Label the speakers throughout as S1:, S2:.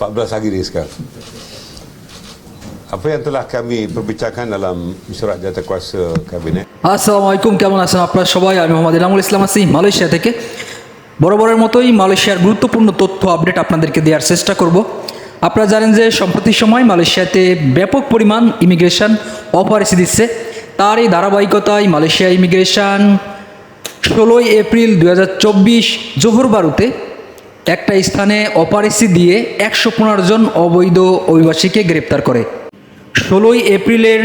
S1: 14 hari sekarang. Apa yang telah kami perbincangkan dalam surat jawatan kuasa kabinet?
S2: আসসালামু আলাইকুম কেমন আছেন আপনারা সবাই আমি মোহাম্মদ ইনামুল ইসলাম আছি মালয়েশিয়া থেকে বরাবরের মতোই মালয়েশিয়ার গুরুত্বপূর্ণ তথ্য আপডেট আপনাদেরকে দেওয়ার চেষ্টা করব আপনারা জানেন যে সম্প্রতি সময় মালয়েশিয়াতে ব্যাপক পরিমাণ ইমিগ্রেশন অপারেসি দিচ্ছে তার এই ধারাবাহিকতায় মালয়েশিয়া ইমিগ্রেশন ষোলোই এপ্রিল দু হাজার চব্বিশ জোহর বারুতে একটা স্থানে অপারেসি দিয়ে একশো পনেরো জন অবৈধ অভিবাসীকে গ্রেপ্তার করে। ষোলোই এপ্রিলের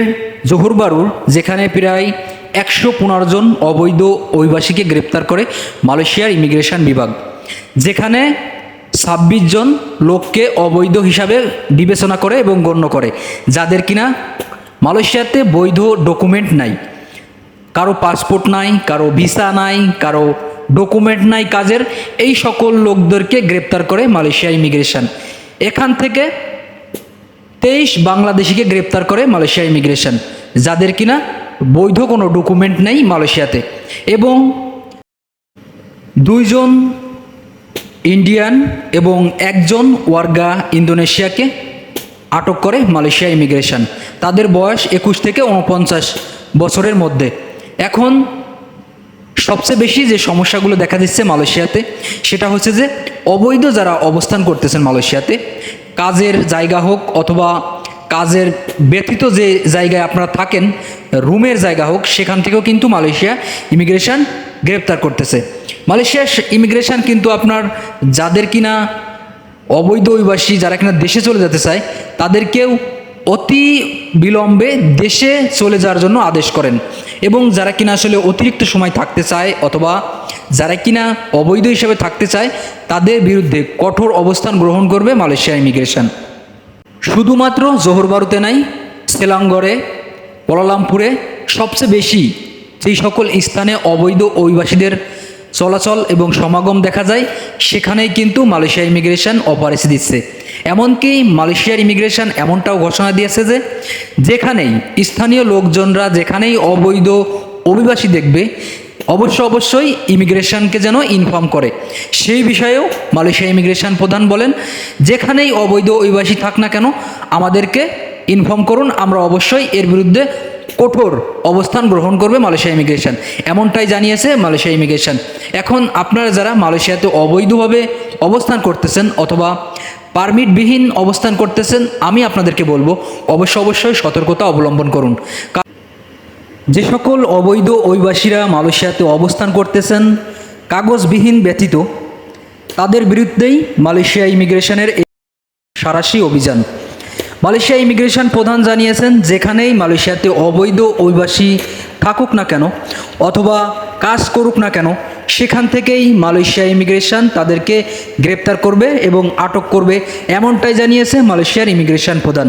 S2: জহুরবারুর যেখানে প্রায় একশো পনেরো জন অবৈধ অভিবাসীকে গ্রেপ্তার করে মালয়েশিয়ার ইমিগ্রেশন বিভাগ, যেখানে ছাব্বিশ জন লোককে অবৈধ হিসাবে বিবেচনা করে এবং গণ্য করে, যাদের কিনা মালয়েশিয়াতে বৈধ ডকুমেন্ট নাই। কারও পাসপোর্ট নাই, কারও ভিসা নাই, কারও ডকুমেন্ট নাই কাজের, এই সকল লোকদেরকে গ্রেপ্তার করে মালয়েশিয়া ইমিগ্রেশন। এখান থেকে তেইশ বাংলাদেশিকে গ্রেপ্তার করে মালয়েশিয়া ইমিগ্রেশন, যাদের কিনা বৈধ কোনো ডকুমেন্ট নেই মালয়েশিয়াতে। এবং দুইজন ইন্ডিয়ান এবং একজন ওয়ার্গা ইন্দোনেশিয়াকে আটক করে মালয়েশিয়া ইমিগ্রেশন। তাদের বয়স একুশ থেকে উনপঞ্চাশ বছরের মধ্যে। এখন সবচেয়ে বেশি যে সমস্যাগুলো দেখা দিচ্ছে মালয়েশিয়াতে, সেটা হচ্ছে যে অবৈধ যারা অবস্থান করতেছেন মালয়েশিয়াতে, কাজের জায়গা হোক অথবা কাজের ব্যতীত যে জায়গায় আপনারা থাকেন, রুমের জায়গা হোক, সেখান থেকেও কিন্তু মালয়েশিয়া ইমিগ্রেশন গ্রেপ্তার করতেছে। মালয়েশিয়া ইমিগ্রেশন কিন্তু আপনার যাদের কিনা অবৈধ অভিবাসী, যারা কিনা দেশে চলে যেতে চায়, তাদেরকেও অতি বিলম্বে দেশে চলে যাওয়ার জন্য আদেশ করেন। এবং যারা কিনা আসলে অতিরিক্ত সময় থাকতে চায় অথবা যারা কিনা অবৈধ হিসেবে থাকতে চায়, তাদের বিরুদ্ধে কঠোর অবস্থান গ্রহণ করবে মালয়েশিয়া ইমিগ্রেশন। শুধুমাত্র জোহরবারুতে নাই, সেলাঙ্গরে, পলালামপুরে সবচেয়ে বেশি যেই সকল স্থানে অবৈধ অভিবাসীদের চলাচল এবং সমাগম দেখা যায়, সেখানেই কিন্তু মালয়েশিয়া ইমিগ্রেশন অপারেশন দিচ্ছে। এমনকি মালয়েশিয়ার ইমিগ্রেশন এমনটাও ঘোষণা দিয়েছে যে, যেখানেই স্থানীয় লোকজনরা যেখানেই অবৈধ অভিবাসী দেখবে, অবশ্য অবশ্যই ইমিগ্রেশনকে যেন ইনফর্ম করে। সেই বিষয়েও মালয়েশিয়া ইমিগ্রেশন প্রধান বলেন, যেখানেই অবৈধ অভিবাসী থাক না কেন, আমাদেরকে ইনফর্ম করুন, আমরা অবশ্যই এর বিরুদ্ধে কঠোর অবস্থান গ্রহণ করবে মালয়েশিয়া ইমিগ্রেশন। এমনটাই জানিয়েছে মালয়েশিয়া ইমিগ্রেশন। এখন আপনারা যারা মালয়েশিয়াতে অবৈধভাবে অবস্থান করতেছেন অথবা পারমিটবিহীন অবস্থান করতেছেন, আমি আপনাদেরকে বলব, অবশ্য অবশ্যই সতর্কতা অবলম্বন করুন। যে সকল অবৈধ অভিবাসীরা মালয়েশিয়াতে অবস্থান করতেছেন, কাগজবিহীন ব্যতীত, তাদের বিরুদ্ধেই মালয়েশিয়া ইমিগ্রেশনের সারাশি অভিযান। মালয়েশিয়া ইমিগ্রেশন প্রধান জানিয়েছেন, যেখানেই মালয়েশিয়াতে অবৈধ অভিবাসী থাকুক না কেন অথবা কাজ করুক না কেন, সেখান থেকেই মালয়েশিয়া ইমিগ্রেশন তাদেরকে গ্রেপ্তার করবে এবং আটক করবে। এমনটাই জানিয়েছে মালয়েশিয়ার ইমিগ্রেশন প্রধান।